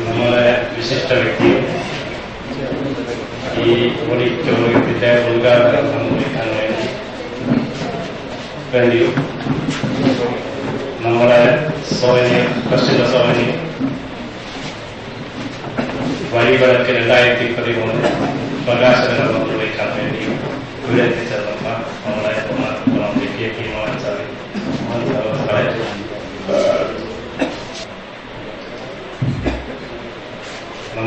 നമ്മുടെ വിശിഷ്ട വ്യക്തി ഈ ഓഡിറ്റോറിയത്തിന്റെ ഉദ്ഘാടനം സംബന്ധിക്കാൻ വേണ്ടി വേണ്ടിയും നമ്മുടെ സോനി പ്രസിദ്ധ സോനി വഴിവിളക്ക് രണ്ടായിരത്തി പതിമൂന്ന് പ്രകാശനം നിർവഹിക്കാൻ വേണ്ടിയും ഇവിടെ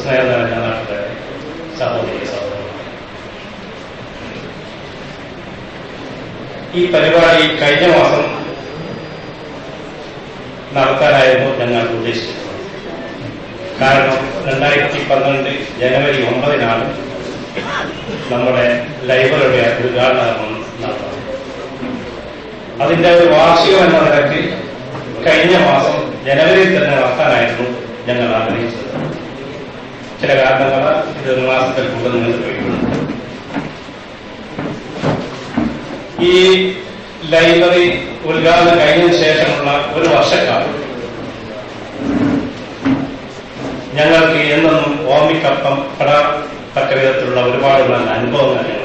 സ്നേഹം നിറഞ്ഞ ഈ പരിപാടി കഴിഞ്ഞ മാസം നടത്താനായിരുന്നു ഞങ്ങൾ ഉദ്ദേശിച്ചത് കാരണം രണ്ടായിരത്തി പന്ത്രണ്ട് ജനുവരി ഒമ്പതിനാണ് നമ്മുടെ ലൈബ്രറിയുടെ ഉദ്ഘാടനം നടന്നത്. അതിന്റെ ഒരു വാർഷികം എന്ന നിലയ്ക്ക് കഴിഞ്ഞ മാസം ജനുവരിയിൽ തന്നെ നടത്താനായിരുന്നു ഞങ്ങൾ ആഗ്രഹിച്ചത്. ചില കാരണങ്ങളാൽ ഇത് മാസത്തിൽ കൂടുതൽ നീണ്ടുപോയിട്ടുണ്ട് ഈ ലൈബ്രറി ഉദ്ഘാടനം കഴിഞ്ഞതിന് ശേഷമുള്ള ഒരു വർഷക്കാലം ഞങ്ങൾക്ക് എന്നും ഓർമ്മിക്കപ്പം പെടത്തക്ക വിധത്തിലുള്ള ഒരുപാട് നല്ല അനുഭവങ്ങൾ ഞങ്ങൾ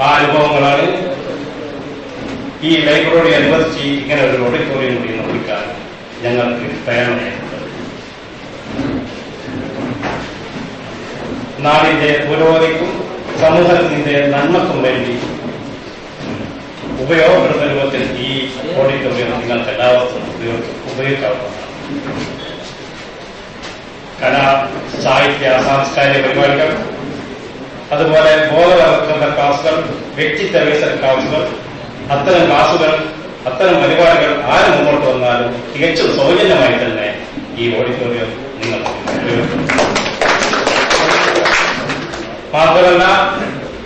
ആ അനുഭവങ്ങളാണ് ഈ ലൈബ്രറി അനുവദിച്ച് ഇങ്ങനെ ഒരു ഓഡിറ്റോറിയം കൂടി നിർമ്മിക്കാൻ ഞങ്ങൾക്ക് പ്രേരണയായിട്ടുള്ളത് നാടിന്റെ പുരോഗതിക്കും സമൂഹത്തിന്റെ നന്മക്കും വേണ്ടി ഉപയോഗപ്പെടുന്ന രൂപത്തിൽ ഈ ഓഡിറ്റോറിയം നിങ്ങൾക്ക് എല്ലാവർക്കും ഉപയോഗ- ഉപയോഗിക്കാവുന്നതാണ്. കലാ സാഹിത്യ സാംസ്കാരിക പരിപാടികൾ അതുപോലെ ബോധവൽക്കരണ ക്ലാസുകൾ വ്യക്തിത്വ വികസന ക്ലാസുകൾ അത്തരം ക്ലാസുകൾ അത്തരം പരിപാടികൾ ആരും മുമ്പോട്ട് വന്നാലും തികച്ചും സൗജന്യമായി തന്നെ ഈ ഓഡിറ്റോറിയം മാത്രമല്ല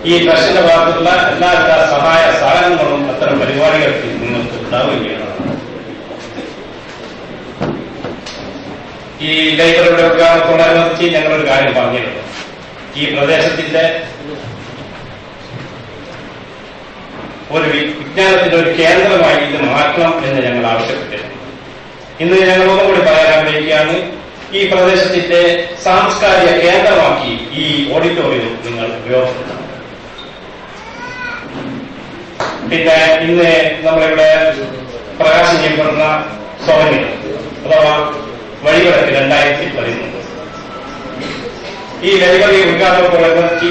ഈ ട്രസ്റ്റിന്റെ ഭാഗത്തുള്ള എല്ലാവിധ സഹായ സഹകരണങ്ങളും അത്തരം പരിപാടികൾക്ക് നിങ്ങൾക്ക് ഉണ്ടാവുകയാണ്. ഈ ലൈബ്രറിയുടെ ഉദ്ഘാടനത്തോടനുബന്ധിച്ച് ഞങ്ങളൊരു കാര്യം പറഞ്ഞിരുന്നു. ഈ പ്രദേശത്തിന്റെ ഒരു വിജ്ഞാനത്തിന്റെ ഒരു കേന്ദ്രമായി ഇത് മാറ്റണം എന്ന് ഞങ്ങൾ ആവശ്യപ്പെട്ടിരുന്നു. ഇന്ന് ഒന്നും കൂടി പറയാൻ ആഗ്രഹിക്കുകയാണ്. ഈ പ്രദേശത്തിന്റെ സാംസ്കാരിക കേന്ദ്രമാക്കി ഈ ഓഡിറ്റോറിയം നിങ്ങൾ ഉപയോഗപ്പെടുത്തണം പിന്നെ ഇന്ന് നമ്മളിവിടെ പ്രകാശം ചെയ്യപ്പെടുന്ന സ്വർണികൾ അഥവാ വഴിവിളക്ക് രണ്ടായിരത്തി പതിമൂന്ന് ഈ ലൈബ്രറി പ്രവർത്തി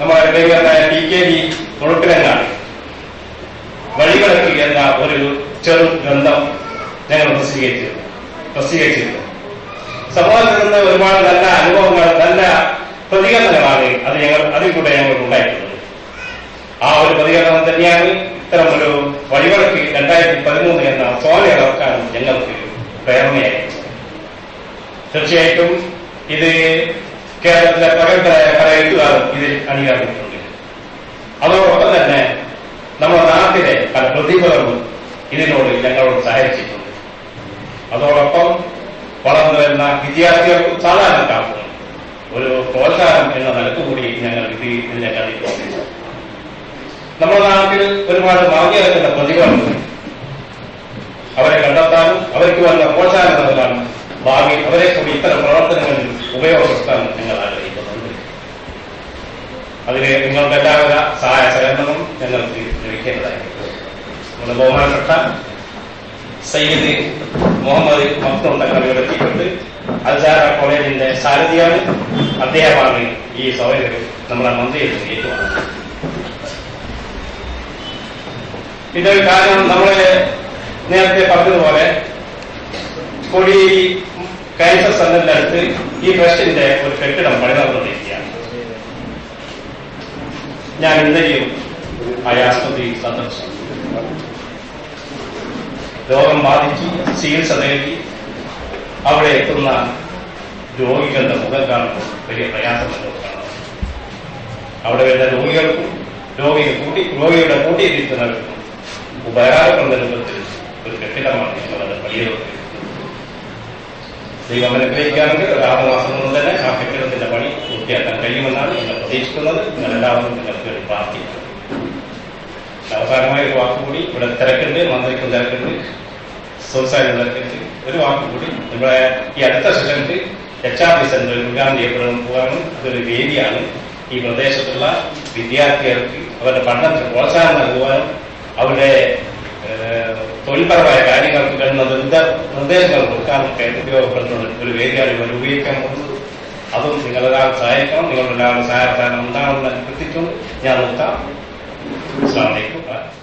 നമ്മുടെ പ്രിയങ്കരനായ ടി കെ വി മുഴുപ്പിലങ്ങാണ് വഴിവിളക്ക് എന്ന ഒരു ചെറു ഗ്രന്ഥം ഞങ്ങൾ പ്രസിദ്ധീകരിച്ചിരുന്നു. പ്രസിദ്ധീകരിച്ചിരുന്നു. സമൂഹത്തിൽ നിന്ന് ഒരുപാട് നല്ല അനുഭവങ്ങൾ നല്ല പ്രതികരണങ്ങളാണ് അത് ഞങ്ങൾ അതിൽ കൂടെ ഞങ്ങൾക്ക് ഉണ്ടായിട്ടുള്ളത്. ആ ഒരു പ്രതികരണം തന്നെയാണ് ഇത്തരം ഒരു രണ്ടായിരത്തി പതിമൂന്ന് എന്ന സോല ഇറക്കാൻ ഞങ്ങൾക്ക് പ്രേരണയായി. തീർച്ചയായിട്ടും ഇത് കേരളത്തിലെ പ്രഗത്ഭരായ പല എഴുത്തുകാരും ഇതിൽ അണിയാറിയിട്ടുണ്ട് അതോടൊപ്പം തന്നെ നമ്മുടെ നാട്ടിലെ പല പ്രതിഭകളും ഇതിനോട് ഞങ്ങളോട് സഹകരിച്ചിട്ടുണ്ട്. അതോടൊപ്പം വളർന്നു വരുന്ന വിദ്യാർത്ഥികൾക്ക് സാധാരണക്കാർക്ക് ഒരു പ്രോത്സാഹനം എന്ന നിലയ്ക്ക് കൂടി ഞങ്ങൾ ഇത് ഇതിനെ കണ്ടിട്ടുണ്ട്. നമ്മുടെ നാട്ടിൽ ഒരുപാട് മറിഞ്ഞിറക്കുന്ന പ്രതിഭകളുണ്ട് അവരെ കണ്ടെത്താനും അവർക്ക് വന്ന പ്രോത്സാഹനം നൽകാനും ഭാവി അവരെ കൂടി ഇത്തരം പ്രവർത്തനങ്ങളിൽ ഉപയോഗപ്പെടുത്താൻ ഞങ്ങൾ ആഗ്രഹിക്കുന്നുണ്ട്. അതിന് നിങ്ങളുടെ എല്ലാവിധ സഹായ സഹകരണവും ഞങ്ങൾക്ക് ലഭിക്കേണ്ടതായിരിക്കും നമ്മുടെ ബഹുമാനപ്പെട്ട സയ്യിദ് മുഹമ്മദ് മക്തുണ്ട കവികളെത്തിക്കൊണ്ട് അൽസാര കോളേജിന്റെ സാരഥിയാണ്. അദ്ദേഹമാണ് ഈ സൗകര്യം നമ്മുടെ മന്ത്രിയിൽ ഏറ്റുവാങ്ങുന്നത്. ഇതൊരു കാരണം നമ്മൾ നേരത്തെ പറഞ്ഞതുപോലെ കൊടി ക്യാൻസർ സെന്ററിന്റെ അടുത്ത് ഈ ട്രസ്റ്റിന്റെ ഒരു കെട്ടിടം പണി നടന്നുകൊണ്ടിരിക്കുകയാണ് ഞാൻ ഇന്നലെയും ആ ആശുപത്രി സന്ദർശിച്ചു. രോഗം ബാധിച്ച് ചികിത്സ നൽകി അവിടെ എത്തുന്ന രോഗികളുടെ മുഖം കാണുമ്പോൾ വലിയ പ്രയാസം നമുക്ക് കാണാം അവിടെ വരുന്ന രോഗികൾക്കും രോഗിയെ കൂട്ടി രോഗിയുടെ കൂട്ടിയിരിക്കുന്നവർക്കും ഉപകാരപ്പെടുന്ന രൂപത്തിൽ ഒരു കെട്ടിടമാണ് നമ്മുടെ വലിയ ദൈവം അനുഗ്രഹിക്കുകയാണെങ്കിൽ ഒരു ആറ് മാസം കൊണ്ട് തന്നെ ആ കെട്ടിടത്തിന്റെ പണി പൂർത്തിയാക്കാൻ കഴിയുമെന്നാണ് ഞങ്ങൾ പ്രതീക്ഷിക്കുന്നത്. നിങ്ങൾ എല്ലാവർക്കും നിങ്ങൾക്ക് വേണ്ടി പ്രാർത്ഥിക്കുന്നു അവസാനമായ ഒരു വാക്കുകൂടി ഇവിടെ തിരക്കുണ്ട് മന്ത്രിക്കും തിരക്കുണ്ട് സംസ്ഥാനം തിരക്കുണ്ട് ഒരു വാക്കുകൂടി നമ്മുടെ ഈ അടുത്ത സെഷനിൽ എച്ച് ആർ ഡി സെന്റർ ഉദ്ഘാടനം ചെയ്യപ്പെടുന്ന പോകാനും അതൊരു വേദിയാണ്. ഈ പ്രദേശത്തുള്ള വിദ്യാർത്ഥികൾക്ക് അവരുടെ പഠനത്തിന് പ്രോത്സാഹനം നൽകുവാനും അവരുടെ തൊഴിൽപരമായ കാര്യങ്ങൾക്ക് വേണ്ട നിർദ്ദ- നിർദ്ദേശങ്ങൾ കൊടുക്കാനൊക്കെ ഉപയോഗപ്പെടുത്തുന്ന ഒരു വേദിയാണ് ഇവർ ഉപയോഗിക്കാൻ പോകുന്നത്. അതും നിങ്ങളൊരാൾ സഹായിക്കണം. നിങ്ങളുടെ എല്ലാവരും സഹായത്താനം ഉണ്ടാകുന്ന എത്തിച്ചുകൊണ്ട് ഞാൻ നിർത്താം. Assalamualaikum Pak.